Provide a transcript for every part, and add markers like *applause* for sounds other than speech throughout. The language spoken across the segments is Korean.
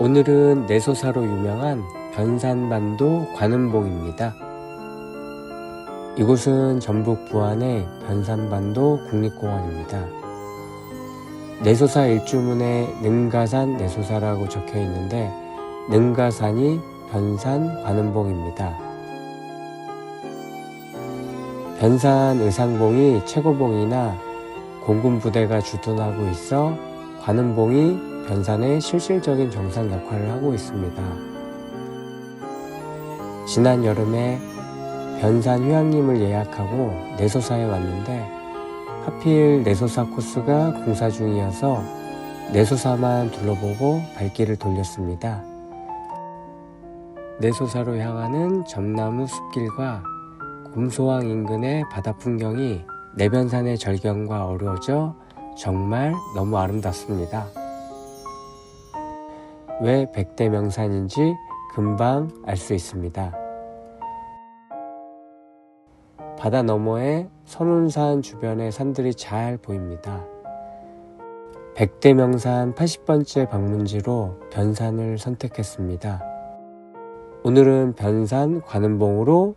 오늘은 내소사로 유명한 변산반도 관음봉입니다. 이곳은 전북 부안의 변산반도 국립공원입니다. 내소사 일주문에 능가산 내소사라고 적혀 있는데 능가산이 변산 관음봉입니다. 변산 의상봉이 최고봉이나 공군 부대가 주둔하고 있어 관음봉이 변산의 실질적인 정상 역할을 하고 있습니다. 지난 여름에 변산 휴양림을 예약하고 내소사에 왔는데 하필 내소사 코스가 공사 중이어서 내소사만 둘러보고 발길을 돌렸습니다. 내소사로 향하는 점나무 숲길과 곰소항 인근의 바다 풍경이 내변산의 절경과 어우러져 정말 너무 아름답습니다. 왜 백대명산인지 금방 알 수 있습니다. 바다 너머에 선운산 주변의 산들이 잘 보입니다. 백대명산 80번째 방문지로 변산을 선택했습니다. 오늘은 변산 관음봉으로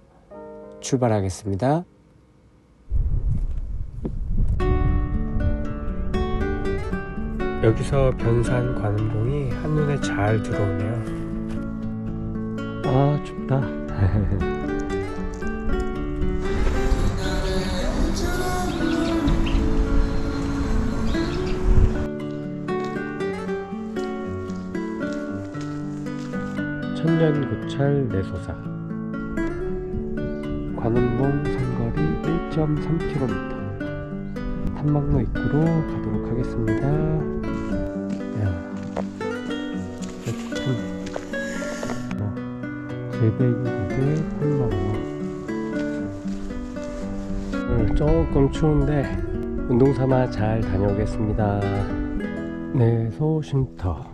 출발하겠습니다. 여기서 변산 관음봉이 한눈에 잘 들어오네요. 아, 춥다. *laughs* 천년고찰 내소사 관음봉 산거리 1.3km 탐막로 입구로 가도록 하겠습니다 여튼 뭐 제배기국의 탐막로 오늘 조금 추운데 운동 삼아 잘 다녀오겠습니다 내소 쉼터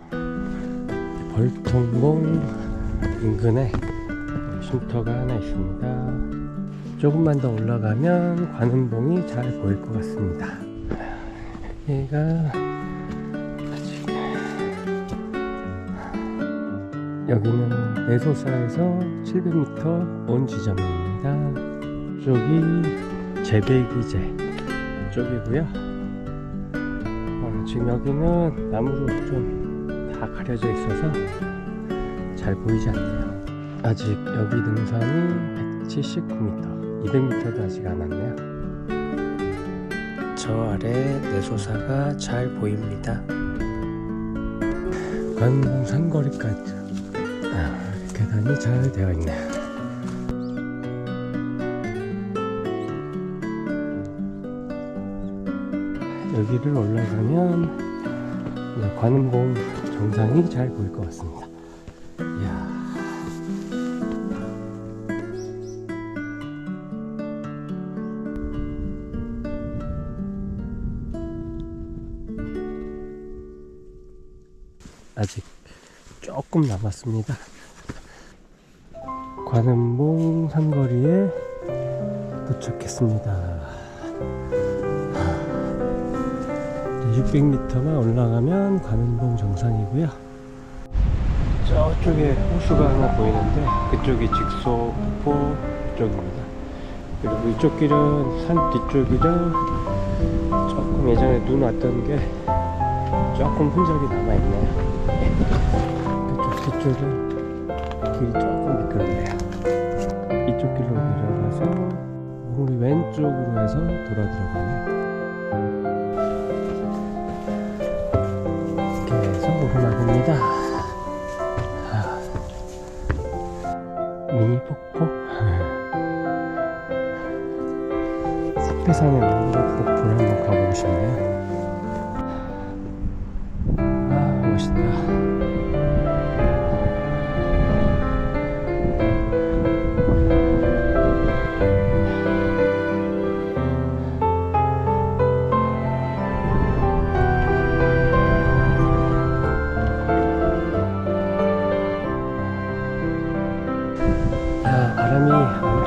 벌통봉 인근에 쉼터가 하나 있습니다. 조금만 더 올라가면 관음봉이 잘 보일 것 같습니다. 얘가 여기는 내소사에서 700m 온 지점입니다. 쪽이 재배기제 쪽이고요. 어, 지금 여기는 나무로 좀 다 가려져 있어서 잘 보이지 않네요. 아직 여기 능선이 179m, 200m도 아직 안 왔네요. 저 아래 내소사가 잘 보입니다. 관봉 산거리까지 아, 계단이 잘 되어 있네요. 여기를 올라가면 네, 관음봉 정상이 잘 보일 것 같습니다. 이야. 아직 조금 남았습니다. 관음봉 산거리에 도착했습니다. 600m만 올라가면 관음봉 정상이고요. 저쪽에 호수가 하나 보이는데 그쪽이 직소 폭포 쪽입니다. 그리고 이쪽 길은 산 뒤쪽이라 조금 예전에 눈 왔던 게 조금 흔적이 남아있네요. 뒤쪽은 길이 조금 미끄럽네요. 이쪽 길로 내려가서 우리 왼쪽으로 해서 돌아. 이렇게 해서 오르막입니다. 미니 폭포 *laughs* sap해산의 미니 폭포를 한번 가보고 싶네요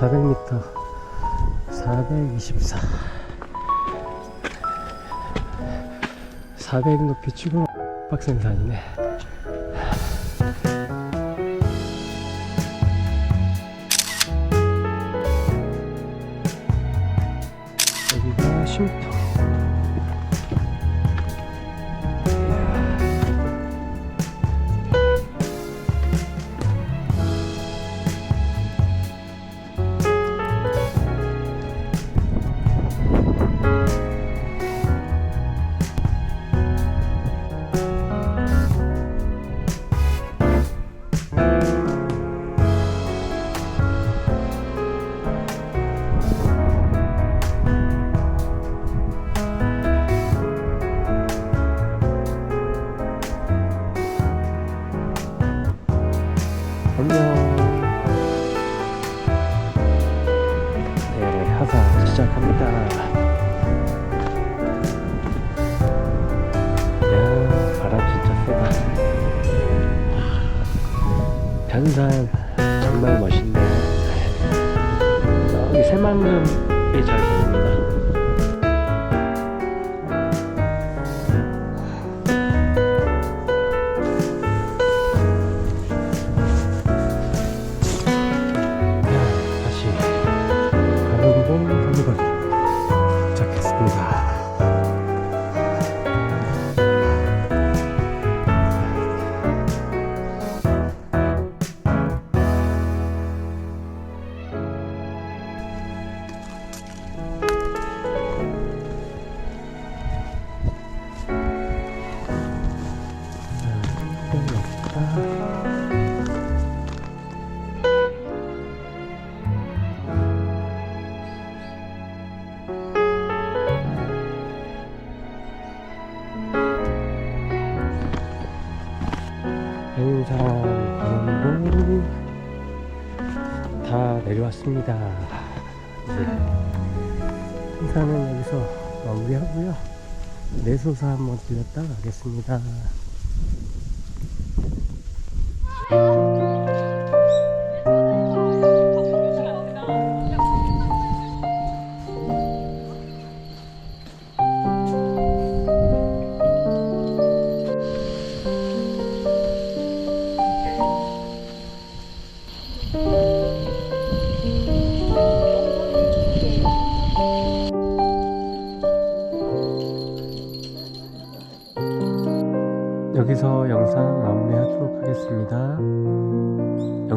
야, 진짜 400m, 424. 400 높이 치고 빡센 산이네. 하사 시작합니다. 야, 바람 진짜 세다. 변산 정말 멋있네. 여기 새만금이 잘 보입니다. 다 내려왔습니다. 이제 행사는 여기서 마무리하고요. 내소사 한번 들렸다 가겠습니다.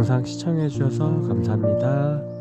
영상 시청해주셔서 감사합니다.